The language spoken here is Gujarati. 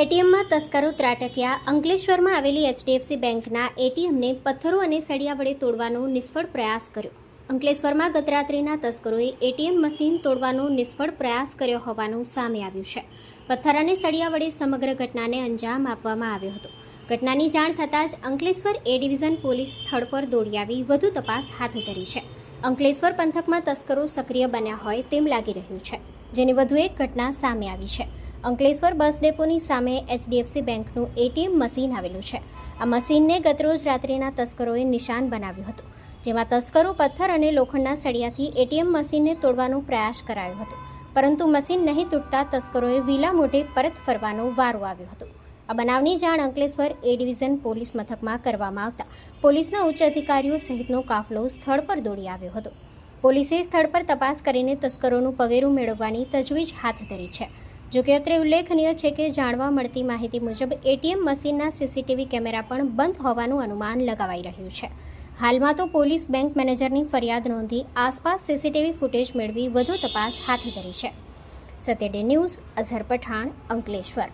એટીએમમાં તસ્કરો ત્રાટક્યા. અંકલેશ્વરમાં આવેલી એચડીએફસી બેંકના એટીએમને પથ્થરો અને સળિયા વડે તોડવાનો નિષ્ફળ પ્રયાસ કર્યો. અંકલેશ્વરમાં ગતરાત્રિના તસ્કરોએ એટીએમ મશીન તોડવાનો નિષ્ફળ પ્રયાસ કર્યો હોવાનું સામે આવ્યું છે. પથ્થર અને સળિયા વડે સમગ્ર ઘટનાને અંજામ આપવામાં આવ્યો હતો. ઘટનાની જાણ થતાં જ અંકલેશ્વર એ ડિવિઝન પોલીસ સ્થળ પર દોડી આવી, વધુ તપાસ હાથ ધરી છે. અંકલેશ્વર પંથકમાં તસ્કરો સક્રિય બન્યા હોય તેમ લાગી રહ્યું છે, જેની વધુ એક ઘટના સામે આવી છે. અંકલેશ્વર બસ ડેપોની સામે એચડીએફસી બેંકનું એટીએમ મશીન આવેલું છે. આ મશીનને ગતરોજ રાત્રિના તસ્કરોએ નિશાન બનાવ્યું હતું, જેમાં તસ્કરો પથ્થર અને લોખંડના સળિયાથી એટીએમ મશીનને તોડવાનો પ્રયાસ કરાયો હતો. પરંતુ મશીન નહીં તૂટતા તસ્કરોએ વિલા મોઢે પરત ફરવાનો વારો આવ્યો હતો. આ બનાવની જાણ અંકલેશ્વર એ ડિવિઝન પોલીસ મથકમાં કરવામાં આવતા પોલીસના ઉચ્ચ અધિકારીઓ સહિતનો કાફલો સ્થળ પર દોડી આવ્યો હતો. પોલીસે સ્થળ પર તપાસ કરીને તસ્કરોનું પગેરું મેળવવાની તજવીજ હાથ ધરી છે. જોકે અત્રે ઉલ્લેખનીય છે કે જાણવા મળતી માહિતી મુજબ એટીએમ મશીનના સીસીટીવી કેમેરા પણ બંધ હોવાનું અનુમાન લગાવાઈ રહ્યું છે. હાલમાં તો પોલીસ બેંક મેનેજરની ફરિયાદ નોંધી આસપાસ સીસીટીવી ફૂટેજ મેળવી વધુ તપાસ હાથ ધરી છે. સત્યડે ન્યૂઝ, અઝહર પઠાણ, અંકલેશ્વર.